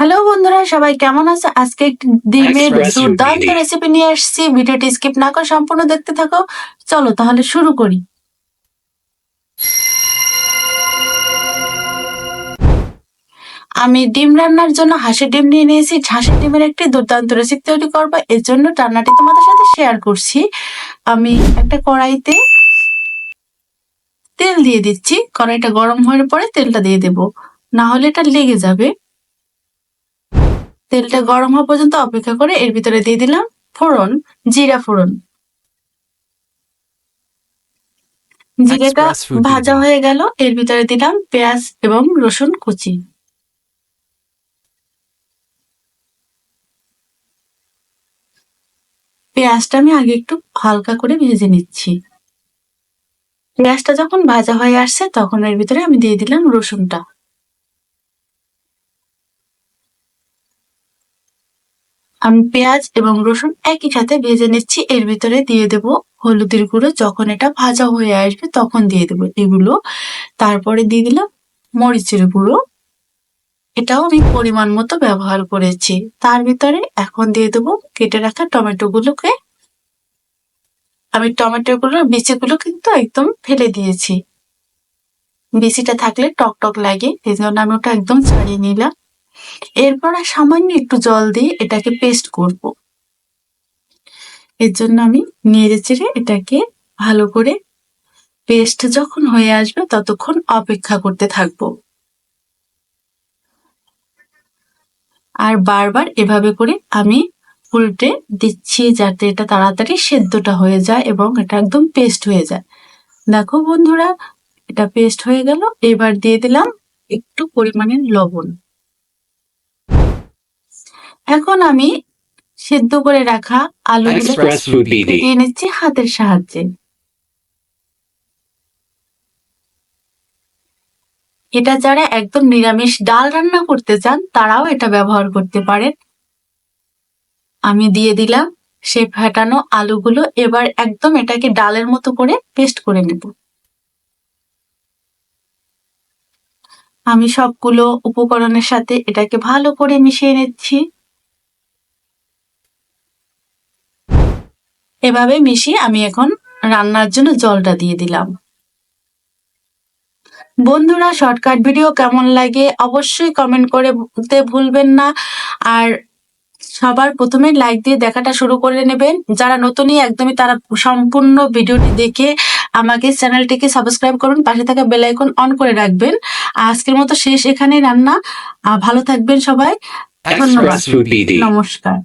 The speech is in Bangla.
হ্যালো বন্ধুরা সবাই কেমন আছে? আজকে একটি ডিমের দুর্দান্ত রেসিপি নিয়ে আসছি। ভিডিওটি স্কিপ না করে সম্পূর্ণ দেখতে থাকো। চলো তাহলে শুরু করি। আমি ডিম রান্নার জন্য হাঁসের ডিম নিয়ে নিয়েছি। হাঁসের ডিমের একটি দুর্দান্ত রেসিপি তৈরি করব। এর জন্য রান্নাটি তোমাদের সাথে শেয়ার করছি। আমি একটা কড়াইতে তেল দিয়ে দিচ্ছি। কড়াইটা গরম হওয়ার পরে তেলটা দিয়ে দেব। না হলে এটা লেগে যাবে। তেলটা গরম হওয়া পর্যন্ত অপেক্ষা করে এর ভিতরে দিয়ে দিলাম ফোড়ন জিরা ফোড়ন। জিরাটা ভাজা হয়ে গেল এর ভিতরে দিলাম পেঁয়াজ এবং রসুন কুচি। পেঁয়াজটা আমি আগে একটু হালকা করে ভেজে নিচ্ছি। পেঁয়াজটা যখন ভাজা হয়ে আসছে তখন এর ভিতরে আমি দিয়ে দিলাম রসুনটা। আমি পেঁয়াজ এবং রসুন একই সাথে ভেজে নিচ্ছি। এর ভিতরে দিয়ে দেব হলুদের গুঁড়ো। যখন এটা ভাজা হয়ে আসবে তখন দিয়ে দেবো এগুলো। তারপরে দিয়ে দিলাম মরিচের গুঁড়ো। এটাও আমি পরিমাণ মতো ব্যবহার করেছি। তার ভিতরে এখন দিয়ে দেবো কেটে রাখা টমেটো গুলোকে আমি টমেটো গুলোর বিচিগুলো কিন্তু একদম ফেলে দিয়েছি। বিচিটা থাকলে টক টক লাগে এই জন্য আমি ওটা একদম ছাড়িয়ে নিলাম। এরপর সামান্য একটু জল দিয়ে এটাকে পেস্ট করব। এর জন্য আমি নেড়ে চেড়ে এটাকে ভালো করে পেস্ট যখন হয়ে আসবে ততক্ষণ অপেক্ষা করতে থাকব। আর বারবার এভাবে করে আমি উল্টে দিচ্ছি যাতে এটা তাড়াতাড়ি সেদ্ধটা হয়ে যায় এবং এটা একদম পেস্ট হয়ে যায়। দেখো বন্ধুরা, এটা পেস্ট হয়ে গেল। এবার দিয়ে দিলাম একটু পরিমাণে লবণ। এখন আমি সেদ্ধ করে রাখা আলুগুলো BD. দিয়ে নিচ্ছি হাতের সাহায্যে। এটা যারা একদম নিরামিষ ডাল রান্না করতে চান তারাও এটা ব্যবহার করতে পারেন। আমি দিয়ে দিলাম সে ফেটানো আলুগুলো এবার একদম এটাকে ডালের মতো করে পেস্ট করে নেব। আমি সবগুলো উপকরণের সাথে এটাকে ভালো করে মিশিয়ে নিচ্ছি। এভাবে মিশিয়ে আমি এখন রান্নার জন্য জলটা দিয়ে দিলাম। বন্ধুরা শর্টকাট ভিডিও কেমন লাগে অবশ্যই কমেন্ট করে ভুলবেন না। আর সবার প্রথমে লাইক দিয়ে দেখাটা শুরু করে নেবেন। যারা নতুনই একদমই তারা সম্পূর্ণ ভিডিওটি দেখে আমাকে চ্যানেলটিকে সাবস্ক্রাইব করুন। পাশে থাকা বেল আইকন অন করে রাখবেন। আজকের মতো শেষ এখানে রান্না। ভালো থাকবেন সবাই। ধন্যবাদ. নমস্কার।